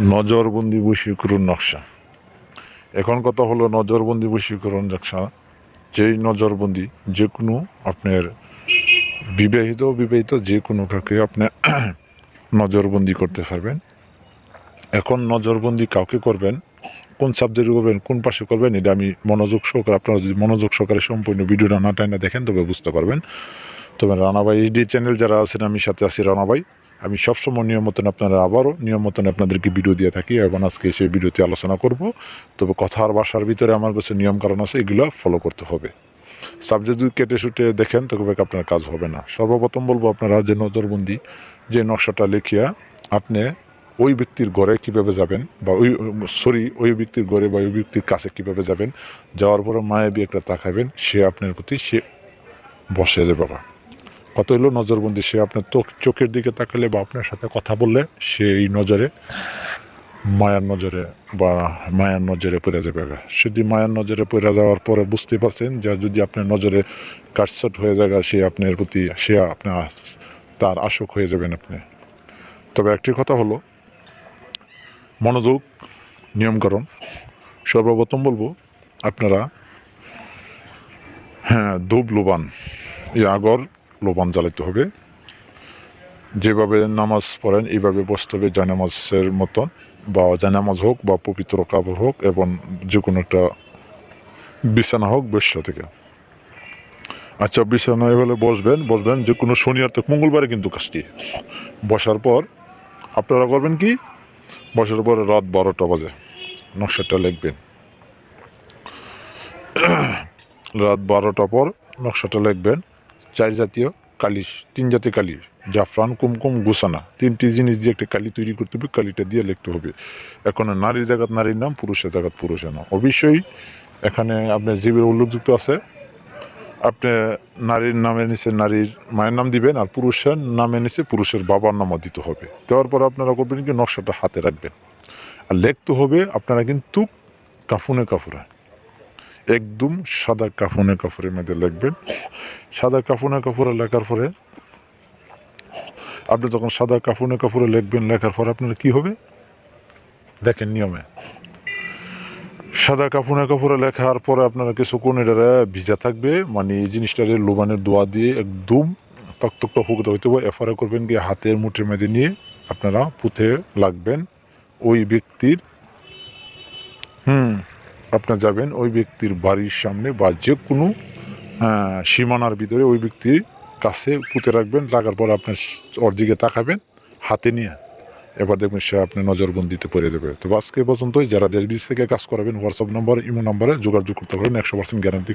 নজরবন্দি বশীকরণ নকশা। এখন কথা হলো নজরবন্দি বশীকরণ নকশা, যেই নজরবন্দি যে কোনো আপনার বিবাহিত বিবাহিত যে কোনো কাউকে আপনি নজরবন্দি করতে পারবেন। এখন নজরবন্দি কাউকে করবেন, কোন সাবজেক্টে করবেন, কোন পাশে করবেন, এটা আমি মনোযোগ সহকারে, আপনারা যদি মনোযোগ সহকারে সম্পূর্ণ ভিডিওটা না টাইনা দেখেন, তবে বুঝতে পারবেন। তবে রানাভাই এইচডি চ্যানেল যারা আছেন, আমি সাথে আছি রানাভাই আমি সবসময় নিয়ম মতন আপনারা আবারও নিয়ম মতন আপনাদেরকে ভিডিও দিয়ে থাকি এবং আজকে সেই ভিডিওতে আলোচনা করব। তবে কথার বাসার ভিতরে আমার কাছে নিয়ম কারণ আছে, এগুলো ফলো করতে হবে। সাবজেক্ট যদি কেটে শুটে দেখেন, তবে আপনার কাজ হবে না। সর্বপ্রথম বলব আপনারা যে নজরবন্দি, যে নকশাটা লিখিয়া আপনি ওই ব্যক্তির ঘরে কীভাবে যাবেন বা ওই সরি ওই ব্যক্তির ঘরে বা ওই ব্যক্তির কাছে কীভাবে যাবেন, যাওয়ার পরে মায়াবী একটা তাকাবেন সে আপনার প্রতি সে বসে যাবে বা কত হলো নজরবন্দি সে আপনার চোখ চোখের দিকে তাকালে বা আপনার সাথে কথা বললে সে এই নজরে, মায়ার নজরে বা মায়ার নজরে পড়ে যাবে। যদি মায়ার নজরে পড়ে যাওয়ার পরে বুঝতে পারছেন যে যদি আপনার নজরে কাটসট হয়ে যায় সে আপনার প্রতি, সে আপনার, তার আশক হয়ে যাবেন আপনি তবে একটি কথা হলো, মনোযোগ নিয়মকরণ সর্বপ্রথম বলব, আপনারা হ্যাঁ ধূপ লোবান এই আগর লোবান জ্বালাতে হবে। যেভাবে নামাজ পড়েন, এইভাবে বসতে হবে জানামাজের মতন, বা জানামাজ হোক, বা পবিত্র কাপড় হোক, এবং যে কোনো একটা বিছানা হোক, বসা থেকে। আচ্ছা বিছানায় হলে বসবেন বসবেন যে কোনো শনিবার থেকে মঙ্গলবারে কিন্তু কাজটি। বসার পর আপনারা করবেন কি? বসার পর রাত বারোটা বাজে, নকশাটা লিখবেন। রাত বারোটা পর নকশাটা লিখবেন। চার জাতীয় কালি, তিন জাতীয় কালি, জাফরান, কুমকুম, গুসানা। তিনটি জিনিস দিয়ে একটা কালি তৈরি করতে হবে, কালিটা দিয়ে লিখতে হবে। এখন নারীর জায়গাত নারীর নাম, পুরুষের জায়গাত পুরুষের নাম। অবশ্যই এখানে আপনার জীবের উল্লেখযুক্ত আছে। আপনি নারীর নামে নিচে নারীর মায়ের নাম দিবেন আর পুরুষের নামে নিচে পুরুষের বাবার নামও দিতে হবে। দেওয়ার পর আপনারা করবেন কি, নকশাটা হাতে রাখবেন। আর লিখতে হবে আপনারা কিন্তু কাফুনে কাফুরা। একদম সাদা কাফনে কাফুরের মধ্যে লিখবেন। সাদা কাফনে কাপড়ে লেখার পরে, আপনি যখন সাদা কাফনে কাপড়ে লিখবেন, লেখার পরে আপনার কি হবে? দেখেন নিয়মে। সাদা কাপড়ে কাপড়ে লেখার পরে আপনারা কিছুক্ষণ এটা ভিজা থাকবে মানে এই জিনিসটারে লোবানের দোয়া দিয়ে একদম তক্তকটা ফুকতে হইতে হবে। এফারে করবেন গিয়ে হাতের মুঠের মধ্যে নিয়ে আপনারা পুঁথে লাগবেন। ওই ব্যক্তির, হুম, আপনার যাবেন, ওই ব্যক্তির বাড়ির সামনে বা যে কোনো সীমানার ভিতরে ওই ব্যক্তি কাছে পুঁতে রাখবেন রাখার পর আপনার ওর দিকে তাকাবেন, হাতে নিয়ে। এবার দেখবেন সে আপনি নজরবন্দিতে পড়ে যাবে। তো আজকে পর্যন্তই। যারা দেশ বিদেশ থেকে কাজ করাবেন হোয়াটসঅ্যাপ নম্বর ইমো নম্বরে যোগাযোগ করতে পারেন, একশো পার্সেন্ট গ্যারান্টি